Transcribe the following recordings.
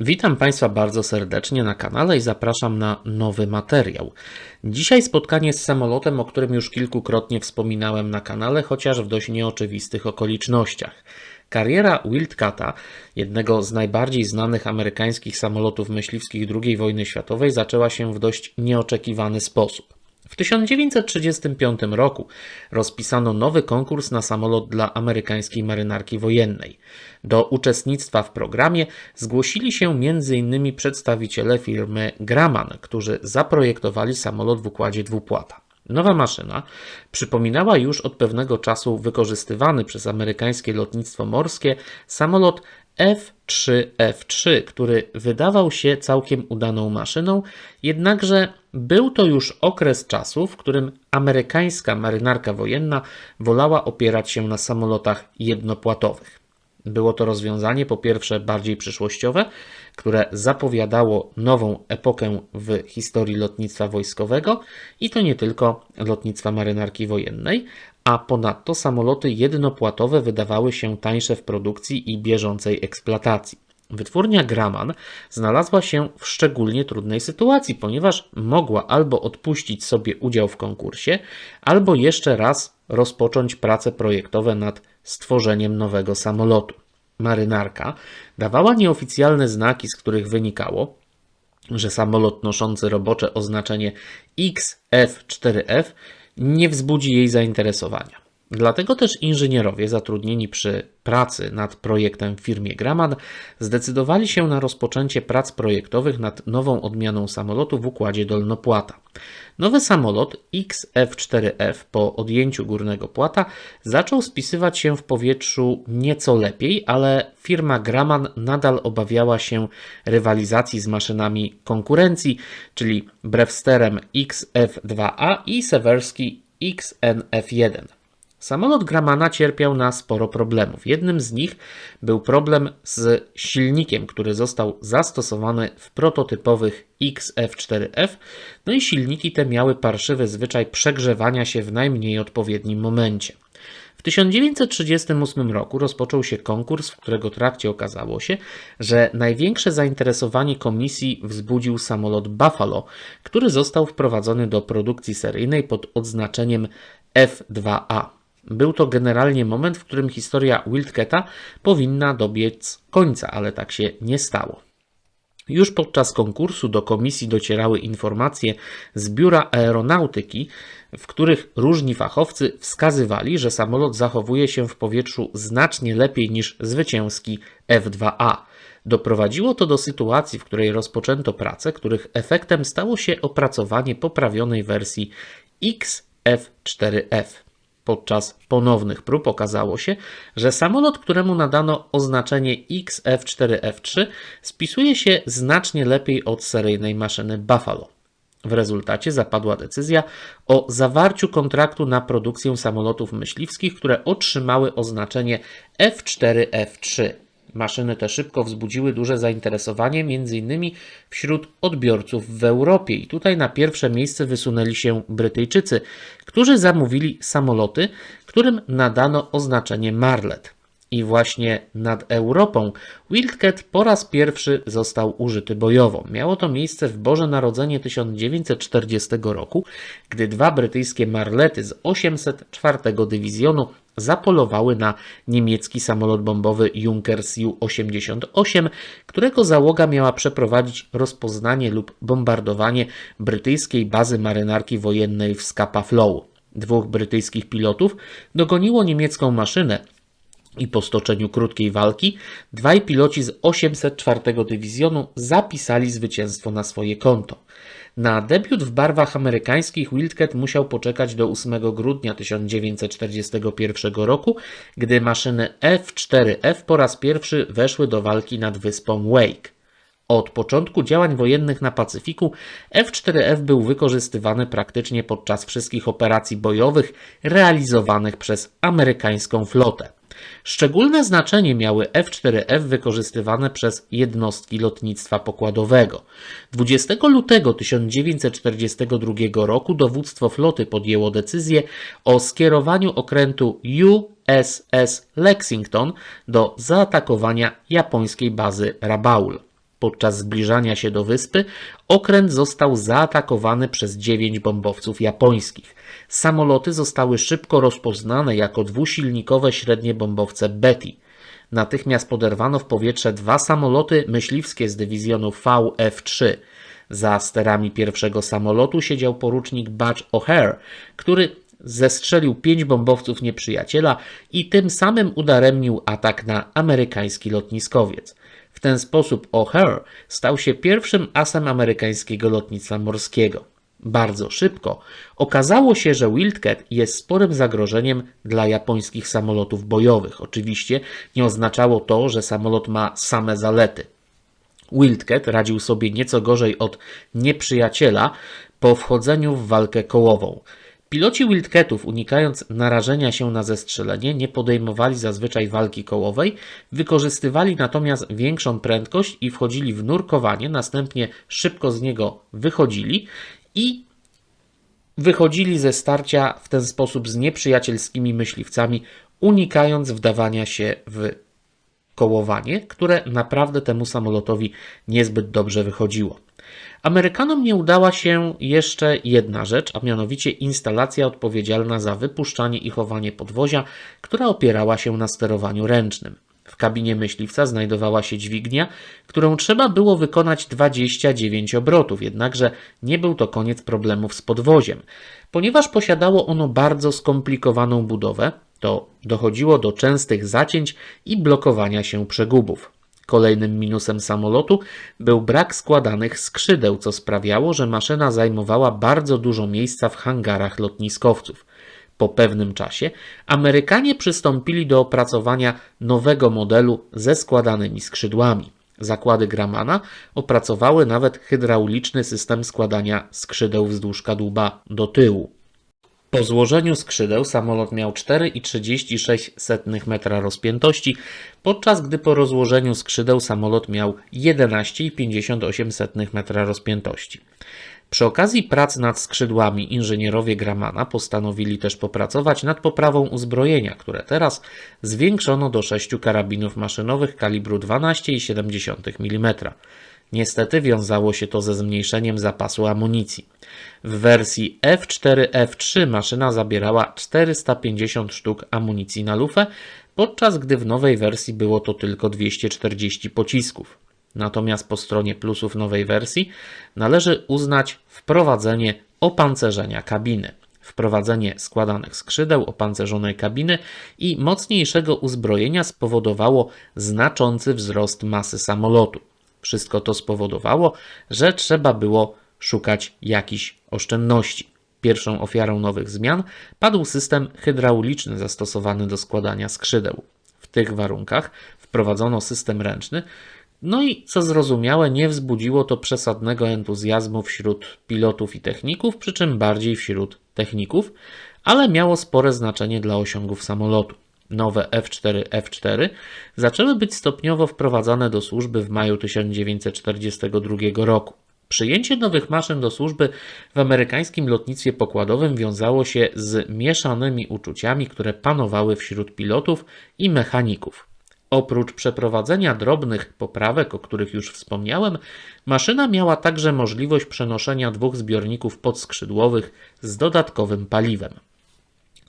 Witam Państwa bardzo serdecznie na kanale i zapraszam na nowy materiał. Dzisiaj spotkanie z samolotem, o którym już kilkukrotnie wspominałem na kanale, chociaż w dość nieoczywistych okolicznościach. Kariera Wildcata, jednego z najbardziej znanych amerykańskich samolotów myśliwskich II wojny światowej, zaczęła się w dość nieoczekiwany sposób. W 1935 roku rozpisano nowy konkurs na samolot dla amerykańskiej marynarki wojennej. Do uczestnictwa w programie zgłosili się m.in. przedstawiciele firmy Grumman, którzy zaprojektowali samolot w układzie dwupłata. Nowa maszyna przypominała już od pewnego czasu wykorzystywany przez amerykańskie lotnictwo morskie samolot F3F3, który wydawał się całkiem udaną maszyną, jednakże był to już okres czasu, w którym amerykańska marynarka wojenna wolała opierać się na samolotach jednopłatowych. Było to rozwiązanie po pierwsze bardziej przyszłościowe, które zapowiadało nową epokę w historii lotnictwa wojskowego i to nie tylko lotnictwa marynarki wojennej, a ponadto samoloty jednopłatowe wydawały się tańsze w produkcji i bieżącej eksploatacji. Wytwórnia Grumman znalazła się w szczególnie trudnej sytuacji, ponieważ mogła albo odpuścić sobie udział w konkursie, albo jeszcze raz rozpocząć prace projektowe nad stworzeniem nowego samolotu. Marynarka dawała nieoficjalne znaki, z których wynikało, że samolot noszący robocze oznaczenie XF4F nie wzbudzi jej zainteresowania. Dlatego też inżynierowie zatrudnieni przy pracy nad projektem w firmie Grumman zdecydowali się na rozpoczęcie prac projektowych nad nową odmianą samolotu w układzie dolnopłata. Nowy samolot XF4F po odjęciu górnego płata zaczął spisywać się w powietrzu nieco lepiej, ale firma Grumman nadal obawiała się rywalizacji z maszynami konkurencji, czyli Brewsterem XF2A i Sewerski XNF1. Samolot Gramana cierpiał na sporo problemów. Jednym z nich był problem z silnikiem, który został zastosowany w prototypowych XF4F, no i silniki te miały parszywy zwyczaj przegrzewania się w najmniej odpowiednim momencie. W 1938 roku rozpoczął się konkurs, w którego trakcie okazało się, że największe zainteresowanie komisji wzbudził samolot Buffalo, który został wprowadzony do produkcji seryjnej pod odznaczeniem F2A. Był to generalnie moment, w którym historia Wildcata powinna dobiec końca, ale tak się nie stało. Już podczas konkursu do komisji docierały informacje z Biura Aeronautyki, w których różni fachowcy wskazywali, że samolot zachowuje się w powietrzu znacznie lepiej niż zwycięski F2A. Doprowadziło to do sytuacji, w której rozpoczęto prace, których efektem stało się opracowanie poprawionej wersji XF4F. Podczas ponownych prób okazało się, że samolot, któremu nadano oznaczenie XF4F3, spisuje się znacznie lepiej od seryjnej maszyny Buffalo. W rezultacie zapadła decyzja o zawarciu kontraktu na produkcję samolotów myśliwskich, które otrzymały oznaczenie F4F3. Maszyny te szybko wzbudziły duże zainteresowanie, m.in. wśród odbiorców w Europie. I tutaj na pierwsze miejsce wysunęli się Brytyjczycy, którzy zamówili samoloty, którym nadano oznaczenie Marlet. I właśnie nad Europą Wildcat po raz pierwszy został użyty bojowo. Miało to miejsce w Boże Narodzenie 1940 roku, gdy dwa brytyjskie Marlety z 804 Dywizjonu zapolowały na niemiecki samolot bombowy Junkers Ju-88, którego załoga miała przeprowadzić rozpoznanie lub bombardowanie brytyjskiej bazy marynarki wojennej w Scapa Flow. Dwóch brytyjskich pilotów dogoniło niemiecką maszynę i po stoczeniu krótkiej walki dwaj piloci z 804 Dywizjonu zapisali zwycięstwo na swoje konto. Na debiut w barwach amerykańskich Wildcat musiał poczekać do 8 grudnia 1941 roku, gdy maszyny F-4F po raz pierwszy weszły do walki nad wyspą Wake. Od początku działań wojennych na Pacyfiku F-4F był wykorzystywany praktycznie podczas wszystkich operacji bojowych realizowanych przez amerykańską flotę. Szczególne znaczenie miały F-4F wykorzystywane przez jednostki lotnictwa pokładowego. 20 lutego 1942 roku dowództwo floty podjęło decyzję o skierowaniu okrętu USS Lexington do zaatakowania japońskiej bazy Rabaul. Podczas zbliżania się do wyspy okręt został zaatakowany przez dziewięć bombowców japońskich. Samoloty zostały szybko rozpoznane jako dwusilnikowe średnie bombowce Betty. Natychmiast poderwano w powietrze dwa samoloty myśliwskie z dywizjonu VF-3. Za sterami pierwszego samolotu siedział porucznik Butch O'Hare, który zestrzelił pięć bombowców nieprzyjaciela i tym samym udaremnił atak na amerykański lotniskowiec. Ten sposób O'Hare stał się pierwszym asem amerykańskiego lotnictwa morskiego. Bardzo szybko okazało się, że Wildcat jest sporym zagrożeniem dla japońskich samolotów bojowych. Oczywiście nie oznaczało to, że samolot ma same zalety. Wildcat radził sobie nieco gorzej od nieprzyjaciela po wchodzeniu w walkę kołową. Piloci Wildcatów, unikając narażenia się na zestrzelenie, nie podejmowali zazwyczaj walki kołowej, wykorzystywali natomiast większą prędkość i wchodzili w nurkowanie, następnie szybko z niego wychodzili i wychodzili ze starcia w ten sposób z nieprzyjacielskimi myśliwcami, unikając wdawania się w kołowanie, które naprawdę temu samolotowi niezbyt dobrze wychodziło. Amerykanom nie udała się jeszcze jedna rzecz, a mianowicie instalacja odpowiedzialna za wypuszczanie i chowanie podwozia, która opierała się na sterowaniu ręcznym. W kabinie myśliwca znajdowała się dźwignia, którą trzeba było wykonać 29 obrotów, jednakże nie był to koniec problemów z podwoziem. Ponieważ posiadało ono bardzo skomplikowaną budowę, to dochodziło do częstych zacięć i blokowania się przegubów. Kolejnym minusem samolotu był brak składanych skrzydeł, co sprawiało, że maszyna zajmowała bardzo dużo miejsca w hangarach lotniskowców. Po pewnym czasie Amerykanie przystąpili do opracowania nowego modelu ze składanymi skrzydłami. Zakłady Gramana opracowały nawet hydrauliczny system składania skrzydeł wzdłuż kadłuba do tyłu. Po złożeniu skrzydeł samolot miał 4,36 metra rozpiętości, podczas gdy po rozłożeniu skrzydeł samolot miał 11,58 metra rozpiętości. Przy okazji prac nad skrzydłami inżynierowie Gramana postanowili też popracować nad poprawą uzbrojenia, które teraz zwiększono do 6 karabinów maszynowych kalibru 12,7 mm. Niestety wiązało się to ze zmniejszeniem zapasu amunicji. W wersji F4F3 maszyna zabierała 450 sztuk amunicji na lufę, podczas gdy w nowej wersji było to tylko 240 pocisków. Natomiast po stronie plusów nowej wersji należy uznać wprowadzenie opancerzenia kabiny. Wprowadzenie składanych skrzydeł, opancerzonej kabiny i mocniejszego uzbrojenia spowodowało znaczący wzrost masy samolotu. Wszystko to spowodowało, że trzeba było szukać jakichś oszczędności. Pierwszą ofiarą nowych zmian padł system hydrauliczny zastosowany do składania skrzydeł. W tych warunkach wprowadzono system ręczny, no i co zrozumiałe, nie wzbudziło to przesadnego entuzjazmu wśród pilotów i techników, przy czym bardziej wśród techników, ale miało spore znaczenie dla osiągów samolotu. Nowe F4 F4 zaczęły być stopniowo wprowadzane do służby w maju 1942 roku. Przyjęcie nowych maszyn do służby w amerykańskim lotnictwie pokładowym wiązało się z mieszanymi uczuciami, które panowały wśród pilotów i mechaników. Oprócz przeprowadzenia drobnych poprawek, o których już wspomniałem, maszyna miała także możliwość przenoszenia dwóch zbiorników podskrzydłowych z dodatkowym paliwem.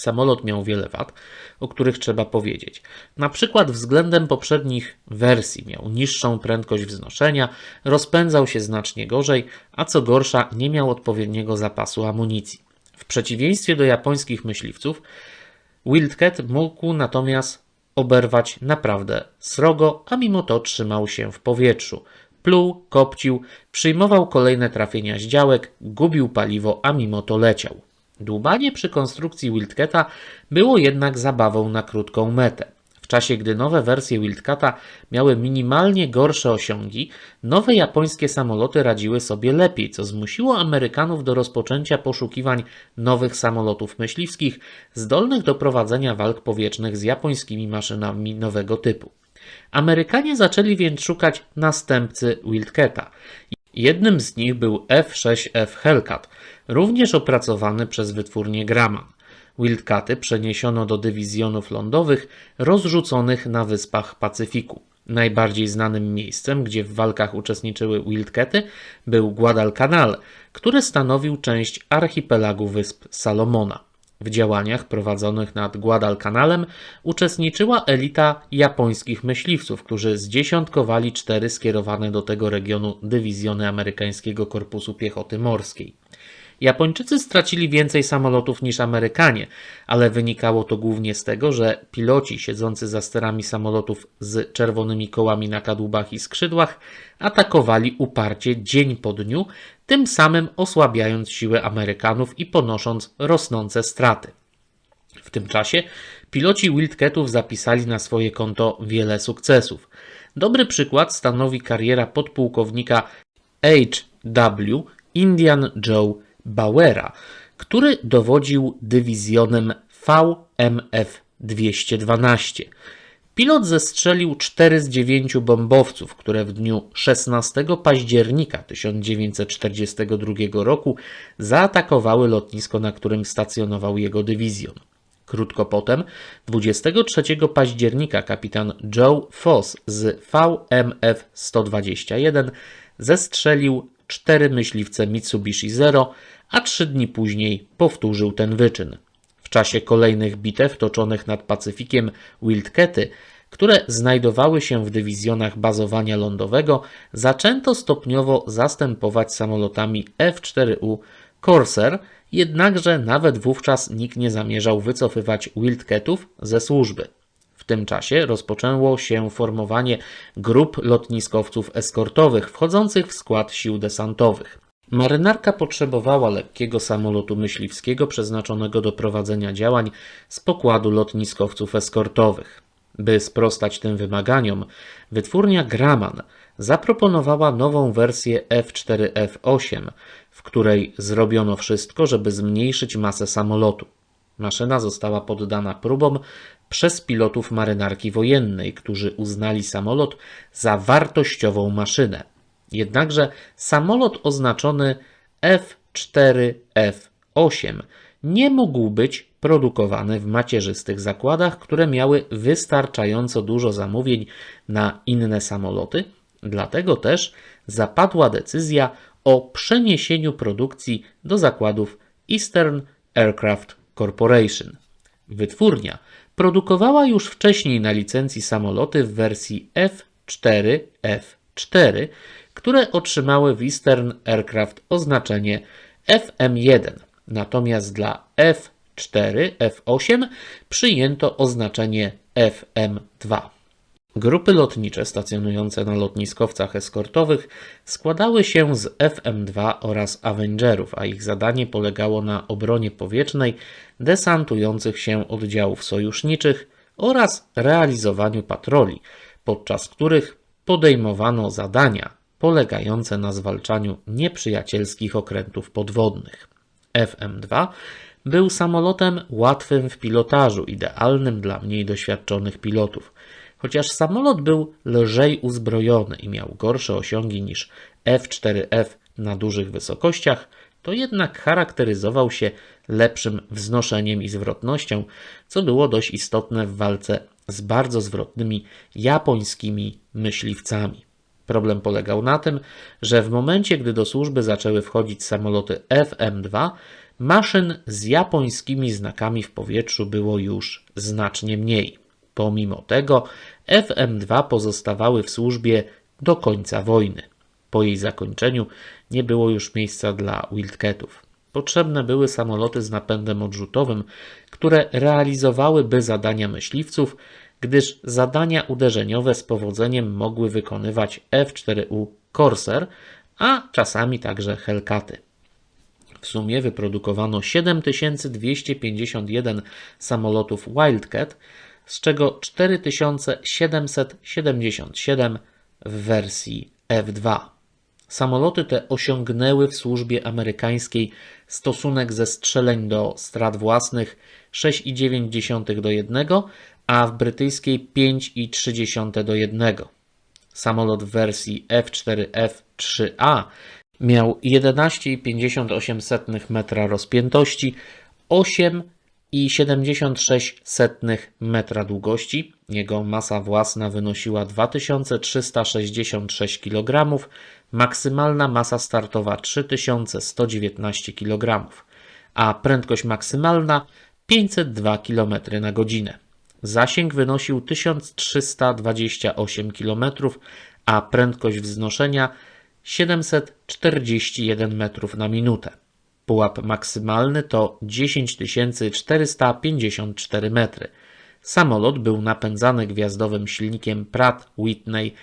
Samolot miał wiele wad, o których trzeba powiedzieć. Na przykład względem poprzednich wersji miał niższą prędkość wznoszenia, rozpędzał się znacznie gorzej, a co gorsza nie miał odpowiedniego zapasu amunicji. W przeciwieństwie do japońskich myśliwców, Wildcat mógł natomiast oberwać naprawdę srogo, a mimo to trzymał się w powietrzu. Pluł, kopcił, przyjmował kolejne trafienia z działek, gubił paliwo, a mimo to leciał. Dłubanie przy konstrukcji Wildcata było jednak zabawą na krótką metę. W czasie gdy nowe wersje Wildcata miały minimalnie gorsze osiągi, nowe japońskie samoloty radziły sobie lepiej, co zmusiło Amerykanów do rozpoczęcia poszukiwań nowych samolotów myśliwskich zdolnych do prowadzenia walk powietrznych z japońskimi maszynami nowego typu. Amerykanie zaczęli więc szukać następcy Wildcata. Jednym z nich był F-6F Hellcat, również opracowany przez wytwórnię Grumman. Wildcaty przeniesiono do dywizjonów lądowych rozrzuconych na wyspach Pacyfiku. Najbardziej znanym miejscem, gdzie w walkach uczestniczyły Wildcaty, był Guadalcanal, który stanowił część archipelagu wysp Salomona. W działaniach prowadzonych nad Guadalcanalem uczestniczyła elita japońskich myśliwców, którzy zdziesiątkowali cztery skierowane do tego regionu dywizjony amerykańskiego Korpusu Piechoty Morskiej. Japończycy stracili więcej samolotów niż Amerykanie, ale wynikało to głównie z tego, że piloci siedzący za sterami samolotów z czerwonymi kołami na kadłubach i skrzydłach atakowali uparcie dzień po dniu, tym samym osłabiając siły Amerykanów i ponosząc rosnące straty. W tym czasie piloci Wildcatów zapisali na swoje konto wiele sukcesów. Dobry przykład stanowi kariera podpułkownika H.W. Indian Joe Bauera, który dowodził dywizjonem VMF-212. Pilot zestrzelił 4 z 9 bombowców, które w dniu 16 października 1942 roku zaatakowały lotnisko, na którym stacjonował jego dywizjon. Krótko potem, 23 października, kapitan Joe Foss z VMF-121 zestrzelił cztery myśliwce Mitsubishi Zero, a trzy dni później powtórzył ten wyczyn. W czasie kolejnych bitew toczonych nad Pacyfikiem Wildcaty, które znajdowały się w dywizjonach bazowania lądowego, zaczęto stopniowo zastępować samolotami F-4U Corsair, jednakże nawet wówczas nikt nie zamierzał wycofywać Wildcatów ze służby. Tym czasie rozpoczęło się formowanie grup lotniskowców eskortowych wchodzących w skład sił desantowych. Marynarka potrzebowała lekkiego samolotu myśliwskiego przeznaczonego do prowadzenia działań z pokładu lotniskowców eskortowych. By sprostać tym wymaganiom, wytwórnia Grumman zaproponowała nową wersję F4F8, w której zrobiono wszystko, żeby zmniejszyć masę samolotu. Maszyna została poddana próbom przez pilotów marynarki wojennej, którzy uznali samolot za wartościową maszynę. Jednakże samolot oznaczony F4F8 nie mógł być produkowany w macierzystych zakładach, które miały wystarczająco dużo zamówień na inne samoloty, dlatego też zapadła decyzja o przeniesieniu produkcji do zakładów Eastern Aircraft Corporation. Wytwórnia produkowała już wcześniej na licencji samoloty w wersji F4F4, które otrzymały w Eastern Aircraft oznaczenie FM1, natomiast dla F4, F8 przyjęto oznaczenie FM2. Grupy lotnicze stacjonujące na lotniskowcach eskortowych składały się z FM2 oraz Avengerów, a ich zadanie polegało na obronie powietrznej desantujących się oddziałów sojuszniczych oraz realizowaniu patroli, podczas których podejmowano zadania polegające na zwalczaniu nieprzyjacielskich okrętów podwodnych. FM2 był samolotem łatwym w pilotażu, idealnym dla mniej doświadczonych pilotów. Chociaż samolot był lżej uzbrojony i miał gorsze osiągi niż F4F na dużych wysokościach, to jednak charakteryzował się lepszym wznoszeniem i zwrotnością, co było dość istotne w walce z bardzo zwrotnymi japońskimi myśliwcami. Problem polegał na tym, że w momencie, gdy do służby zaczęły wchodzić samoloty FM-2, maszyn z japońskimi znakami w powietrzu było już znacznie mniej. Pomimo tego FM-2 pozostawały w służbie do końca wojny. Po jej zakończeniu nie było już miejsca dla Wildcatów. Potrzebne były samoloty z napędem odrzutowym, które realizowałyby zadania myśliwców, gdyż zadania uderzeniowe z powodzeniem mogły wykonywać F4U Corsair, a czasami także Hellcaty. W sumie wyprodukowano 7251 samolotów Wildcat, z czego 4777 w wersji F2. Samoloty te osiągnęły w służbie amerykańskiej stosunek zestrzeleń do strat własnych 6,9 do 1, a w brytyjskiej 5,3 do 1. Samolot w wersji F4F3A miał 11,58 metra rozpiętości, 8 i 76 setnych metra długości. Jego masa własna wynosiła 2366 kg, maksymalna masa startowa 3119 kg, a prędkość maksymalna 502 km na godzinę. Zasięg wynosił 1328 km, a prędkość wznoszenia 741 metrów na minutę. Pułap maksymalny to 10454 metry. Samolot był napędzany gwiazdowym silnikiem Pratt Whitney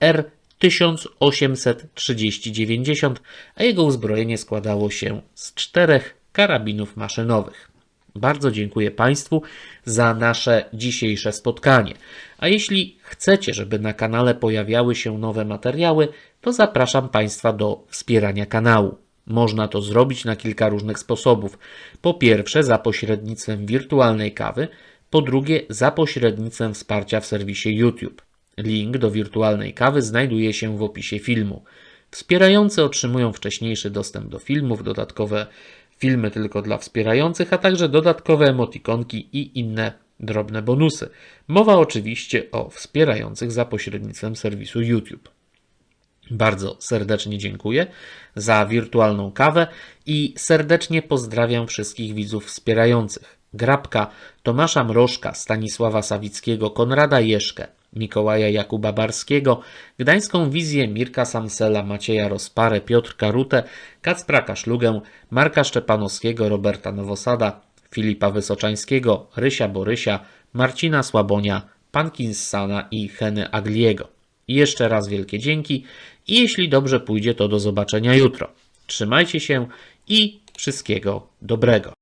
R1830-90, a jego uzbrojenie składało się z czterech karabinów maszynowych. Bardzo dziękuję Państwu za nasze dzisiejsze spotkanie. A jeśli chcecie, żeby na kanale pojawiały się nowe materiały, to zapraszam Państwa do wspierania kanału. Można to zrobić na kilka różnych sposobów. Po pierwsze, za pośrednictwem wirtualnej kawy, po drugie, za pośrednictwem wsparcia w serwisie YouTube. Link do wirtualnej kawy znajduje się w opisie filmu. Wspierający otrzymują wcześniejszy dostęp do filmów, dodatkowe filmy tylko dla wspierających, a także dodatkowe emotikonki i inne drobne bonusy. Mowa oczywiście o wspierających za pośrednictwem serwisu YouTube. Bardzo serdecznie dziękuję za wirtualną kawę i serdecznie pozdrawiam wszystkich widzów wspierających. Grabka, Tomasza Mrożka, Stanisława Sawickiego, Konrada Jeszkę, Mikołaja Jakuba Barskiego, Gdańską Wizję, Mirka Samsela, Macieja Rozparę, Piotrka Rutę, Kacpra Kaszlugę, Marka Szczepanowskiego, Roberta Nowosada, Filipa Wysoczańskiego, Rysia Borysia, Marcina Słabonia, Pankinssana i Heny Agliego. Jeszcze raz wielkie dzięki i jeśli dobrze pójdzie, to do zobaczenia jutro. Trzymajcie się i wszystkiego dobrego.